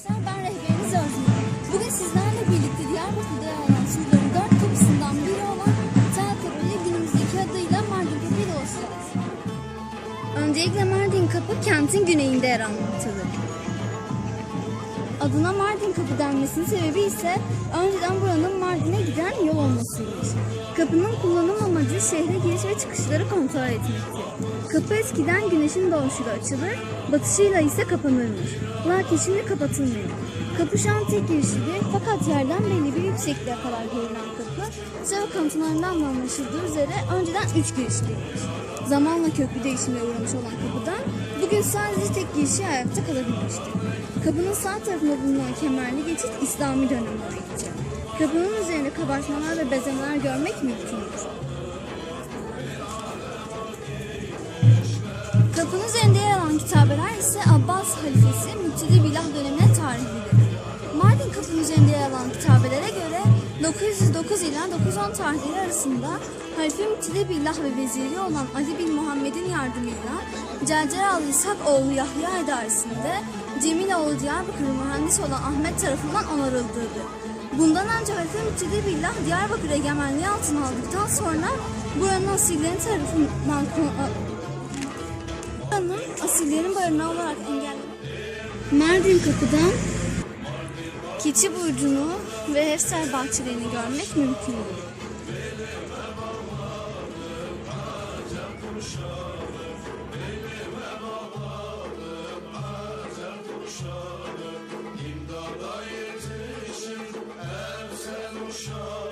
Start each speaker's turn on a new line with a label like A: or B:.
A: arkadaşlar ben rehberiniz Özlem. Bugün sizlerle birlikte Diyarbakır'da yer alan surların dört kapısından biri olan Telkapı'yı günümüzdeki adıyla Mardin Kapı'yı dolaşacağız. Öncelikle Mardin Kapı kentin güneyinde yer almaktadır. Adına Mardin Kapı denmesinin sebebi ise önceden buranın olmasıymış. Kapının kullanım amacı şehre giriş ve çıkışları kontrol etmekti. Kapı eskiden güneşin doğuşuyla açılır, batışıyla ise kapanırmış. Lakin şimdi kapatılmıyor. Kapı şu an tek girişlidir fakat yerden belli bir yüksekliğe kadar görülen kapı, çevre kanıtlarından da anlaşıldığı üzere önceden üç girişliymiş. Zamanla köklü değişime uğramış olan kapıdan bugün sadece tek girişi ayakta kalabilmiştir. Kapının sağ tarafında bulunan kemerli geçit İslami döneme aittir. Kapının üzerinde kabartmalar ve bezemeler görmek mümkündür. Kapının üzerinde yer alan kitabeler ise Abbas halifesi Müptedi Billah dönemine tarihlidir. Mardin kapının üzerinde yer alan kitabelere göre 909 ila 910 tarihleri arasında Halife Müptedi Billah ve veziri olan Ali bin Muhammed'in yardımıyla Celcelalı İshak oğlu Yahya idaresinde Cemiloğlu Diyarbakır mühendis olan Ahmet tarafından onarıldığıdır. Bundan önce Hatem Ciddi Billah Diyarbakır egemenliği altına aldıktan sonra buranın asillerin tarafından buranın asillerin barınağı olarak engellendi. Mardin Kapı'dan Keçi Burcu'nu ve Hefter bahçelerini görmek mümkün. kavuşar